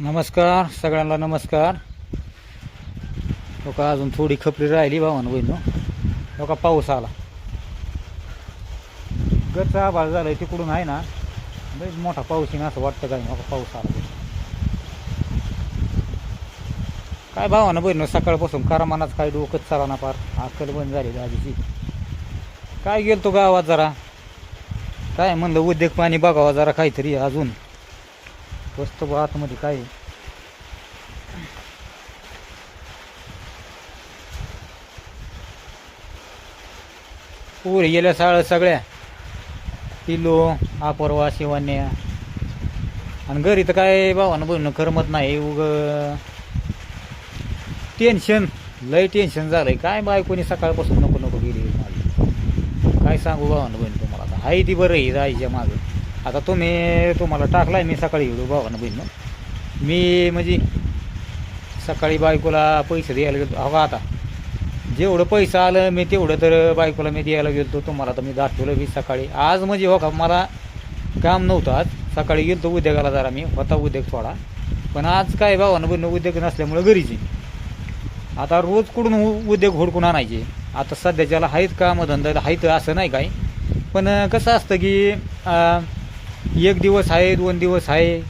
नमस्कार सगळ्यांना नमस्कार. लोक अजून थोडी खपली राहिली भावानं बहिण. हो पाऊस आला. गच आभाळ झालं तिकडून आहे ना. लयच मोठा पाऊस येईन असं वाटतं काय हो पाऊस आला. काय भावानं बहिण सकाळपासून करमानाच काय डोकंच चाला ना पार. अक्कल बंद झाली दाजीची. काय गेलतो गावात जरा? काय म्हणलं उद्योग पाणी बघावा जरा काहीतरी अजून. स्वस्त बा आतमध्ये काय आहे? गेल्या साळ सगळ्या. पिलो अपरवा शिवण्या. आणि घरी तर काय भावानं बोलणं करमत नाही उग. टेन्शन लय टेन्शन झालंय. काय बायकोनी सकाळपासून नको नको गेली माझी काय सांगू भावानं बहीण तुम्हाला? आता हाय ती बरं आहे जायच्या मागं. आता तुम्ही तुम्हाला टाकलाय मी सकाळी गेलो भावानं बहीण मी म्हणजे सकाळी बायकोला पैसे द्यायला गेलो हो का आता जेवढं पैसा आलं मी तेवढं तर बायकोला मी द्यायला गेलो तुम्हाला तर मी दाखवलं मी सकाळी. आज म्हणजे हो का मला काम नव्हतं आज. सकाळी गेलो उद्योगाला जरा मी. होता उद्योग थोडा. पण आज काय भावानं बहीण उद्योग नसल्यामुळं घरीच आहे. आता रोज कुठून उद्योग हुडकून आणायचे? आता सध्याच्याला आहेत कामधंदा आहेत असं नाही काय पण कसं असतं की एक दिवस आहे दोन दिवस आहे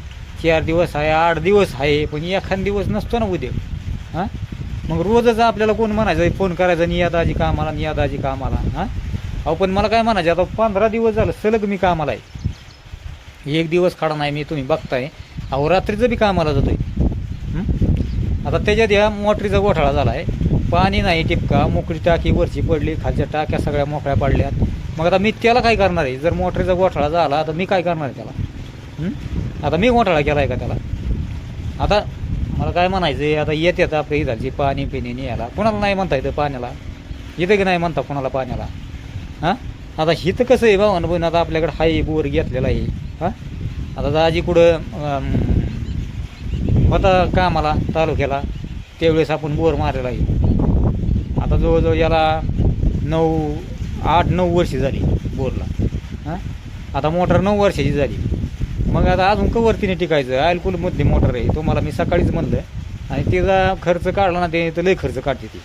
चार दिवस आहे आठ दिवस आहे पण एखाद दिवस नसतो ना उद्या. हां? मग रोजच आपल्याला कोण म्हणायचं फोन करायचा निया दाजी कामाला निया दाजी कामाला. हां? अहो पण मला काय म्हणायचं आता पंधरा दिवस झालं सलग मी कामाला आहे. एक दिवस काढा नाही मी तुम्ही बघताय. अहो रात्रीचं बी कामाला जातोय. आहे आता त्याच्यात या मोटरीचा गोठाळा झाला आहे पाणी नाही टिपका मोकळी टाकी वरची पडली खालच्या टाक्या सगळ्या मोकळ्या पडल्यात. मग आता मी त्याला काय करणार आहे? जर मोटरीचा गोठाळा झाला तर मी काय करणार आहे त्याला? आता मी गोठाळा केला आहे का त्याला? आता मला काय म्हणायचं आहे आता येतात आपल्या इथालची पाणी पिणी न्यायला. कोणाला नाही म्हणता येतं पाण्याला? इथं की नाही म्हणता कोणाला पाण्याला? हां? आता हिथं कसं आहे भाऊ बहीण आता आपल्याकडे हाय बोर घेतलेला आहे. हां? आता दाजी कुठं होता कामाला तालुक्याला त्यावेळेस आपण बोर मारलेला आहे. आता जवळजवळ याला नऊ आठ नऊ वर्षे झाली बोरला. हां? आता मोटर नऊ वर्षाची झाली. मग आता अजून कवरतीने टिकायचं. अल्कुलमधली मोटर आहे. तुम्हाला मी सकाळीच म्हणलं. आणि तिचा खर्च काढला ना ते तर लई खर्च काढते ती.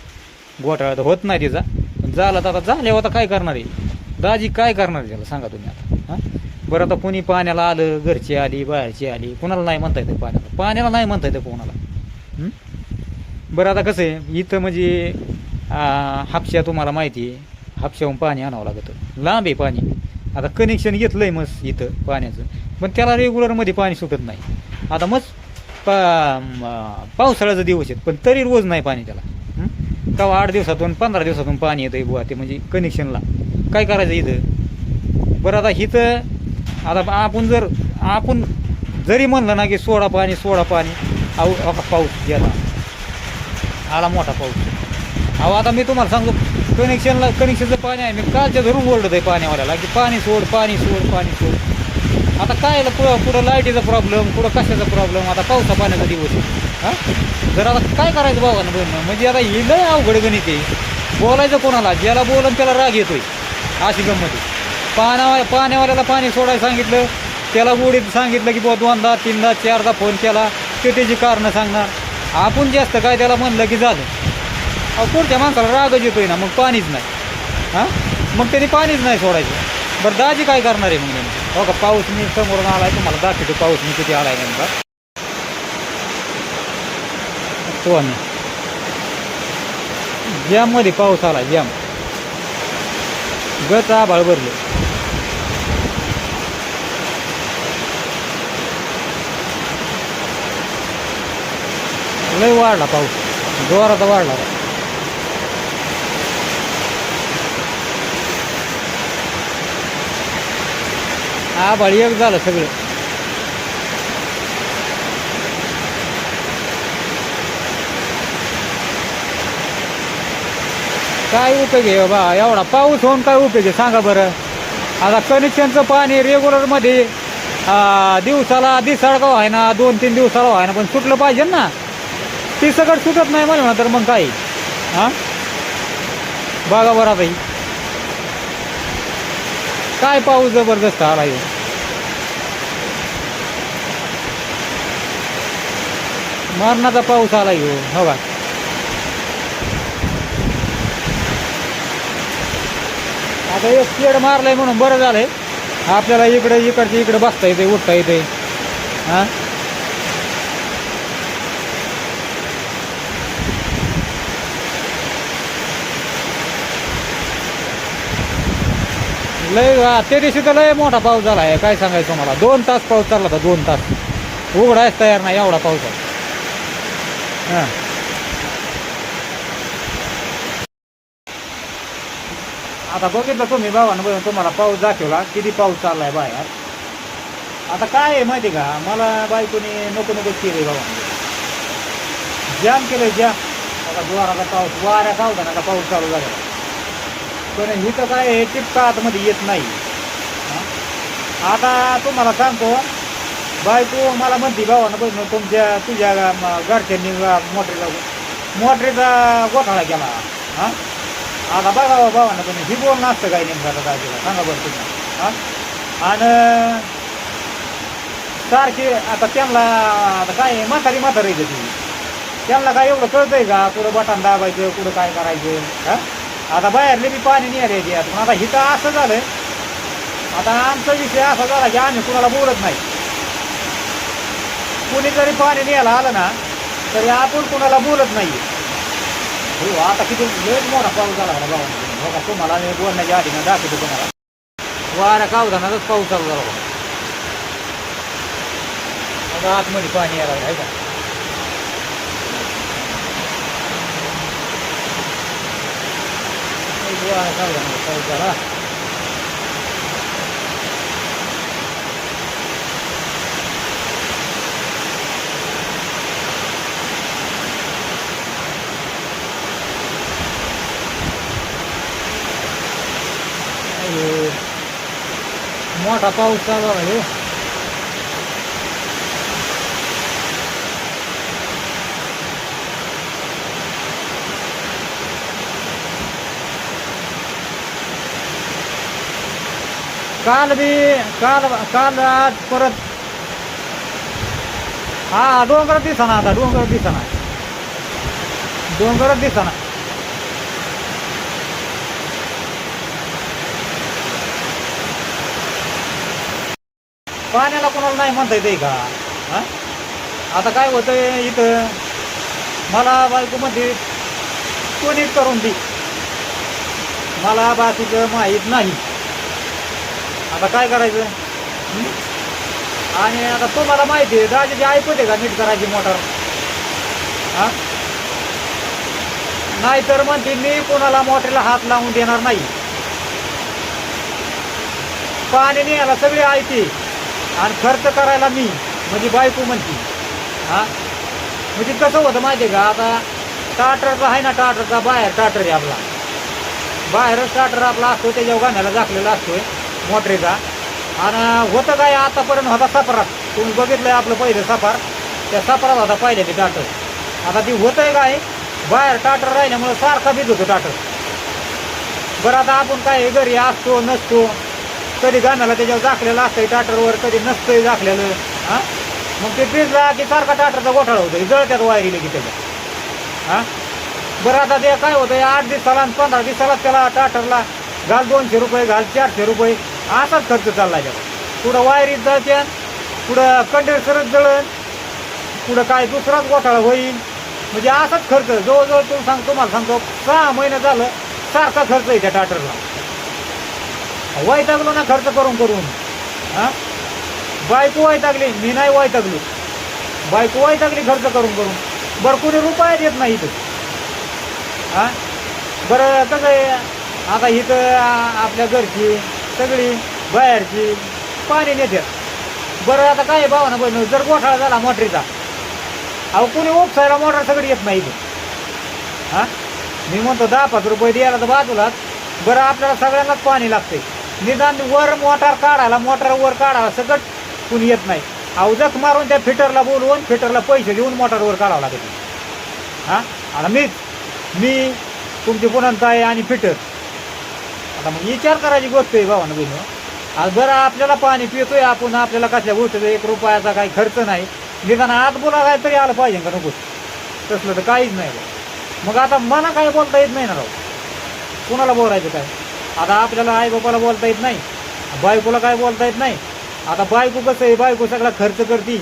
घोटाळा तर होत नाही तिचा. पण झाला तर आता झाल्यावर आता काय करणार आहे? दाजी काय करणार आहे त्याला सांगा तुम्ही आता. हां? बरं आता कोणी पाण्याला आलं घरची आली बाहेरची आली. कोणाला नाही म्हणता येतं पाण्याला. पाण्याला नाही म्हणता येतं कोणाला. बरं आता कसं आहे? इथं म्हणजे हापशा तुम्हाला माहिती आहे. हापशाहून पाणी आणावं लागतं. लांब आहे पाणी. आता कनेक्शन घेतलं आहे मस्त इथं पाण्याचं. पण त्याला रेग्युलरमध्ये पाणी सुटत नाही. आता मस्त पा पावसाळ्याचा दिवस आहेत पण तरी रोज नाही पाणी त्याला. तेव्हा आठ दिवसातून पंधरा दिवसातून पाणी येतं बुवा ते म्हणजे कनेक्शनला काय करायचं इथं? बरं आता इथं आता आपण जर आपण जरी म्हणलं ना की सोडा पाणी सोडा पाणी. अहो पाऊस गेला. आला मोठा पाऊस. अहो आता मी तुम्हाला सांगतो कनेक्शनला कनेक्शनचं पाणी आहे. मी कालच्या धरून ओरडत आहे पाण्यावाल्याला की पाणी सोड पाणी सोड पाणी सोड. आता काय पुढं पुढं लाईटीचा प्रॉब्लेम पुढं कशाचा प्रॉब्लेम आता पावसा पाण्याचा दिवस हां? जर आता काय करायचं बाबा बोलणं? म्हणजे आता ही लय अवघड गणित आहे. बोलायचं कोणाला? ज्याला बोलून त्याला राग येतोय. अशी गंमत आहे. पाण्यावाल्याला पाणी सोडायला सांगितलं त्याला गोडीत सांगितलं की बुवा दोनदा तीनदा चारदा फोन केला ते त्याची कारणं सांगणार. आपण जास्त काय त्याला म्हणलं की झालं. अहो पुढच्या माणसाला रागच येतोय ना मग पाणीच नाही. हां? मग त्याने पाणीच नाही सोडायचं. बरं दाजी काय करणार आहे मग नेमकं? हो का पाऊस मी समोरून आलाय तुम्हाला दाखवतो पाऊस मी किती आलाय नेमका. तो आम्ही जॅममध्ये पाऊस आला जॅम गच आभाळ भरले. लय वाढला पाऊस. जोराचा वाढला. आभाळ एक झालं सगळं. काय उपयोग आहे बा एवढा पाऊस होऊन काय उपयोग आहे? सांगा बरं. आता कनेक्शनचं पाणी रेग्युलरमध्ये दिवसाला दिसाळगाव आहे ना दोन तीन दिवसाला व्हायना ना पण सुटलं पाहिजे ना. ती सगळं सुटत नाही मला म्हणा तर मग काय? हां? बघा बरं आता काय पाऊस जबरदस्त आला ह्यो. मरणाचा पाऊस आला घेऊ हो का? आता एक शेड मारलंय म्हणून बरं झालंय. आपल्याला इकडे इकडचे इकडे बसता येते उठता येते. हां? लय ते दिवशी तर लय मोठा पाऊस झाला आहे काय सांगायचं तुम्हाला? दोन तास पाऊस चालला होता दोन तास. उघडायच तयार नाही एवढा पाऊस आहे हां. आता बघितलं तुम्ही भावानं बघून तुम्हाला पाऊस दाखवला किती पाऊस चाललाय बाहेर. आता काय आहे माहिती का? मला बायकोने नको नको केले बाबा जाम केलं जाम. आता जोराचा पाऊस वाऱ्या सावधानाचा पाऊस चालू झाला. पण हिथं काय आहे टिपका आतमध्ये येत नाही. आता तुम्हाला सांगतो बायको मला म्हणते भावानं बघ तुमच्या तुझ्या घरच्यांनी मोटरीला मोटरीचा गोठाळा केला. हां? आता बघा भावानं पण ही बोलणं असतं काय नेमकं आता काय केलं? सांगा बरं तुम्ही. हां? आणि सारखी आता त्यांना आता काय म्हातारी म्हातारी आहे ती? त्यांना काय एवढं कळतंय का? कुठं बटन दाबायचं कुठं काय करायचं? हां? आता बाहेरले बी पाणी नाही आता पण आता हिथं असं झालं आता आमचा विषय असा झाला की आम्ही कुणाला बोलत नाही. कोणी जरी पाणी न्यायला आलं ना तरी आपण कुणाला बोलत नाही हो आता किती लयच मोठा पाऊस झाला ना बाबा. हो बघा तुम्हाला मी बोलण्याच्या आधी ना दाखवतो तुम्हाला. वारा कावधानातच पाऊस चालू झाला बघा. आतमध्ये पाणी यायला आहे का? एक वारा कावधानाचा पाऊस झाला. मोठा पाऊस चालू आहे काल बी काल काल आज परत. हा डोंगर दिसना आता डोंगर दिसना. डोंगरच दिसना. पाण्याला कोणाला नाही म्हणता येते का? हां? आता काय होतंय इथं? मला बायको म्हणते कोणी करून दे. मला बाकीचं माहीत नाही. आता काय करायचं? आणि आता तुम्हाला माहिती आहे दाजीची ऐकते का नीट करायची मोटर? हां? नाहीतर म्हणते मी कोणाला मोटरला हात लावून देणार नाही. पाणी न्यायला सगळी ऐकते आणि खर्च करायला मी म्हणजे बायको म्हणते. हा? म्हणजे कसं होतं माहिती आहे का? आता टाटरचा आहे ना टाटरचा बाहेर टाटर आहे आपला. बाहेरच टाटर आपला असतो त्याच्या गाण्याला झाकलेला असतोय मोटरीचा. आणि होतं काय आतापर्यंत होता सापरात तुम्ही बघितलंय आपलं पहिलं सापार? त्या सापरात होता पाहिजे ते टाटर आता ती होतंय काय बाहेर टाटर राहिल्यामुळं सारखा बीज होतो टाटर बरं आता आपण काय घरी असतो नसतो कधी गाण्याला त्याच्यावर झाकलेलं असतंय टाटरवर कधी नसतंय झाकलेलं हां? मग ते पिजला की सारखा टाटरचा गोठाळा होतो जळत्यात वायरी की त्याच्या. हां? बरं आता ते काय होतं आठ दिवसाला आणि पंधरा दिवसाला त्याला टाटरला घाल दोनशे रुपये घाल चारशे रुपये असाच खर्च चालला त्याला पुढं वायरीत जळत्या पुढं कंडेन्सरच जळण पुढं काय दुसराच गोठाळा होईल. म्हणजे असाच खर्च जवळजवळ तुम्ही सांग तुम्हाला सांगतो सहा महिने झालं सारखा खर्च आहे त्या टाटरला वैतागलो ना खर्च करून करून. हा? बायको वैतागली मी नाही वैतागलो. बायको वैतागली खर्च करून करून. बरं कोणी रुपया देत नाही इथं. हा? बरं कसं आहे? आता इथं आपल्या घरची सगळी बाहेरची पाणी नेत्यात. बरं आता काय भावना बहिण? जर गोठाळा झाला मोटरीचा. अहो कोणी उपसायला मोटर सगळी येत नाही इथं. हां? मी म्हणतो दहा पाच रुपये द्यायला तर बाजूलाच. बरं आपल्याला सगळ्यांनाच पाणी लागते निदान वर मोटार काढायला मोटार वर काढायला सगळं कुणी येत नाही. अहो मारून त्या फिटरला बोलवून फिटरला पैसे देऊन मोटारवर काढावं लागेल. हां? आणि मीच मी तुमची पुनंत आहे आणि फिटर. आता मग विचार करायची गोष्ट आहे भावानं बहिण आज बरं आपल्याला पाणी पितोय आपण आपल्याला कसल्या गोष्टीचा एक रुपयाचा काही खर्च नाही. निदान आत बोला काय तरी आलं पाहिजे का नको? तसलं तर काहीच नाही. बा. मग आता मला काय बोलता येत नाही ना राव? कुणाला बोलायचं काय? आता आपल्याला आई बापाला बोलता येत नाही. बायकोला काय बोलता येत नाही? आता बायको कसं आहे? बायको सगळा खर्च करते.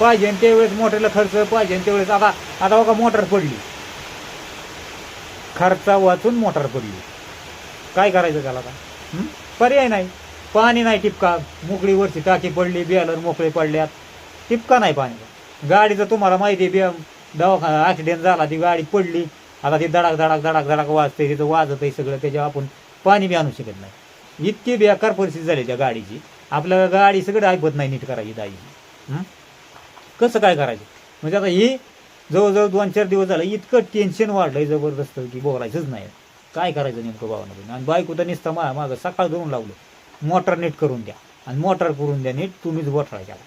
पाहिजे त्यावेळेस मोटरला खर्च पाहिजे त्यावेळेस आता आता बघा मोटर पडली. खर्चा वाचून मोटर पडली. काय करायचं त्याला आता? पर्याय नाही. पाणी नाही टिपका. मोकळी वरची टाकी पडली बियालर मोकळे पडल्यात. टिपका नाही पाणी. गाडीचं तुम्हाला माहिती आहे बिया दवाखाना ॲक्सिडेंट झाला ती गाडी पडली. आता ती धडाक धडाक धडाक धडाक वाजते तिथं वाजत आहे सगळं. त्याच्यावर आपण पाणी बी आणू शकत नाही. इतकी बेकार परिस्थिती झाली त्या गाडीची. आपल्याला गाडी सगळं ऐकत नाही नीट करायची दाईची कसं काय करायचं? म्हणजे आता ही जवळजवळ दोन चार दिवस झालं इतकं टेन्शन वाढलंय जबरदस्त की बोलायचंच नाही. काय करायचं नेमकं भावना आणि बायको तर नुसतं मा मागं सकाळ धरून लावलं. मोटर नीट करून द्या. आणि मोटर करून द्या नीट तुम्हीच बोटाळा त्याला.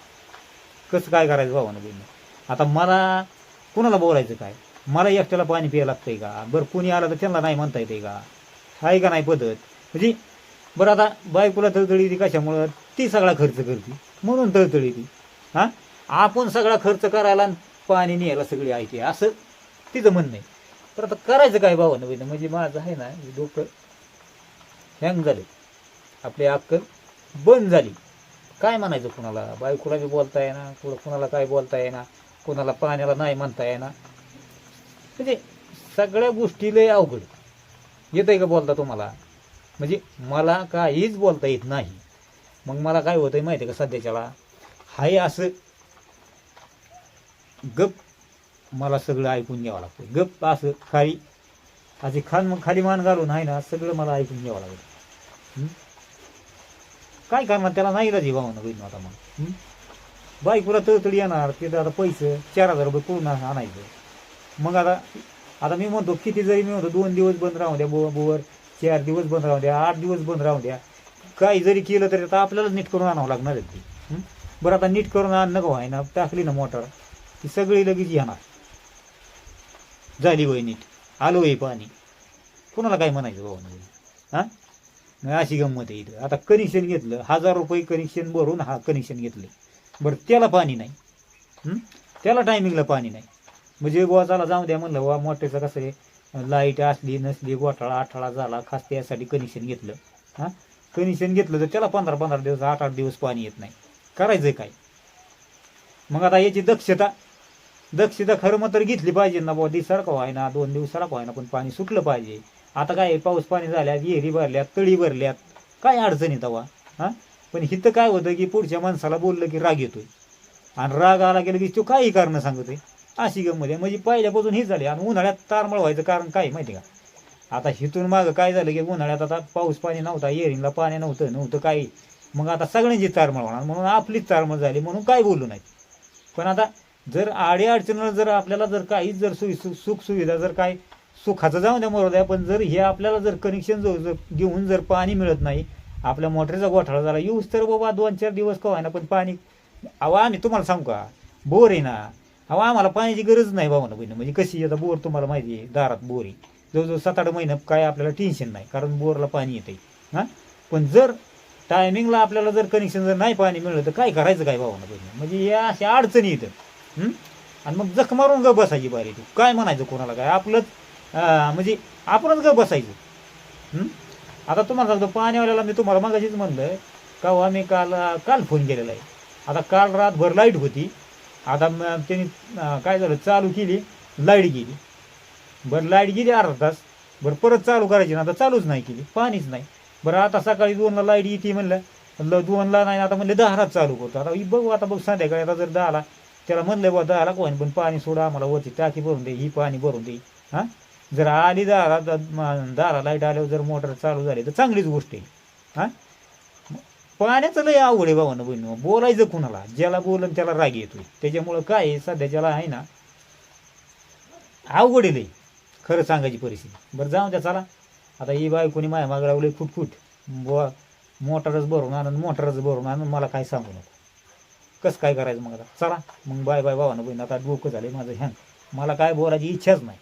कसं काय करायचं भावना बहिणी आता मला कुणाला बोलायचं काय? मला एकट्याला पाणी प्यायला लागतंय का? बरं कुणी आलं तर त्यांना नाही म्हणता येते का? आहे का नाही पद्धत? म्हणजे बरं आता बायकोला तळतळी ती कशामुळं? ती सगळा खर्च करते. म्हणून तळतळी ती. हां? आपण सगळा खर्च करायला आणि पाणी न्यायला सगळी ऐकते असं तिचं म्हणणं आहे. तर आता करायचं काय भावानं बहिणी? म्हणजे माझं आहे ना डोकं हँग झाले आपली अक्कल बंद झाली. काय म्हणायचं कुणाला? बायकोला बी बोलता येणार कुठं कुणाला काय बोलता येईना कुणाला पाण्याला नाही म्हणता येणार म्हणजे सगळ्या गोष्टी लय अवघड येतं आहे का बोलता तुम्हाला? म्हणजे मला काहीच बोलता येत नाही. मग मला काय होतं आहे माहिती आहे का सध्याच्याला? हाय असं गप मला सगळं ऐकून घ्यावं लागतं गप असं खाली असे खान खाली मान घालून आहे ना सगळं मला ऐकून घ्यावं लागतं काय काय करणार त्याला नाही राजी भावना बहिण आता मग. बाईक पुरा तळतळी येणार तिथं आता पैसे चार हजार रुपये करून आणायचं. मग आता आता मी म्हणतो किती जरी मी म्हणतो दोन दिवस बंद राहू द्या बो बोवर चार दिवस बंद राहू द्या आठ दिवस बंद राहू द्या. काही जरी केलं तरी आता आपल्याला नीट करून आणावं लागणार आहे ती. बरं आता नीट करून आणणं का आहे ना टाकली ना मोटर ती सगळी लगेच येणार. झाली वय नीट. आलो वय पाणी. कोणाला काय म्हणायचं बाबा म्हणजे? हां? अशी गंमत आहे इथं. आता कनेक्शन घेतलं हजार रुपये कनेक्शन भरून हा कनेक्शन घेतलं बरं त्याला पाणी नाही. त्याला टायमिंगला पाणी नाही. म्हणजे बुवा चला जाऊ द्या म्हणलं वा मोठ्याचं कसं आहे लाइट असली नसली गोठाळा आठाळा झाला खास त्यासाठी कनेक्शन घेतलं. हां? कनेक्शन घेतलं तर त्याला पंधरा पंधरा दिवस आठ आठ दिवस पाणी येत नाही. करायचं काय? मग आता याची दक्षता दक्षता खरं मग तर घेतली पाहिजे ना बुवा. दिसारखा व्हायना ना दोन दिवसाला व्हायना पण पाणी सुटलं पाहिजे. आता काय आहे, पाऊस पाणी झाल्यात विहिरी भरल्यात तळी भरल्यात काय अडचणी तवा हां? पण हिथं काय होतं की पुढच्या माणसाला बोललं की राग येतोय. आणि राग आला गेलं की तो काही कारणं सांगतोय? अशी गंमत आहे. म्हणजे पहिल्यापासून हेच झाली आणि उन्हाळ्यात तारमळ व्हायचं कारण काय माहिती का? आता हिथून मागं काय झालं की उन्हाळ्यात आता पाऊस पाणी नव्हता एरिंगला पाणी नव्हतं नव्हतं काही. मग आता सगळ्यांची तारमळ होणार. म्हणून आपलीच तारमळ झाली म्हणून काय बोलू नाही. पण आता जर आडी अडचणीला जर आपल्याला जर काही जर सुई सु सुख सुविधा जर काय सुखाचं जाऊन द्या मरू द्या पण जर हे आपल्याला जर कनेक्शन जो जर घेऊन जर पाणी मिळत नाही आपल्या मोटरीचा गोठाळा झाला यूज तर बाबा दोन चार दिवस का ना पण पाणी अहो आम्ही तुम्हाला सांगू का? बोर आहे ना. अहो आम्हाला पाण्याची गरज नाही बाबा बहिणी. म्हणजे कशी आता बोर तुम्हाला माहिती आहे दारात बोर आहे. जवळजवळ सात आठ महिने काय आपल्याला टेन्शन नाही कारण बोरला पाणी येते हां? पण जर टायमिंगला आपल्याला जर कनेक्शन जर नाही पाणी मिळलं तर काय करायचं काय बाबा बहिणी? म्हणजे या अशा अडचणी येतं आणि मग जख मारून ग बसायची बारी तू काय म्हणायचं कोणाला काय? आपलंच म्हणजे आपणच ग बसायचं. आता तुम्हाला सांगतो पाण्यावाल्याला मी तुम्हाला मगाशीच म्हणलं का हो, आम्ही काल काल फोन केलेला आहे. आता काल रातभर लाइट होती. आता त्यांनी काय झालं? चालू केली लाइट गेली. बरं लाइट गेली अर्धा तास. बरं परत चालू करायची ना आता चालूच नाही केली पाणीच नाही. बरं आता सकाळी दोनला लाइट येते म्हणलं ल- दोनला नाही आता म्हणलं दहालाच चालू करतो. आता ही बघू आता बघ संध्याकाळी आता जर दहाला त्याला म्हणलं बा दहाला कोण पण पाणी सोडा आम्हाला वरती टाकी भरून दे ही पाणी भरून दे. हां? जर आली दहाला दहाला लाइट आल्यावर जर मोटर चालू झाली तर चांगलीच गोष्ट आहे. हां? पाण्याचं लय अवघड आहे बाबांना बहिणी. बोलायचं कुणाला? ज्याला बोलन त्याला राग येतोय. त्याच्यामुळं काय आहे? सध्या ज्याला आहे ना अवघड आहे लय. खरं सांगायची परिस्थिती. बरं जाऊ द्या चला. आता ही बाय कोणी माया माग लावले फुटफुट बुवा मोटारच भरून आणून मोटारच भरून आणून मला काय सांगू नको. कसं काय करायचं मग आता? चला. मग बाय बाय भावानं बहीण आता डोकं झाले माझं ह्यां मला काय बोलायची इच्छाच नाही.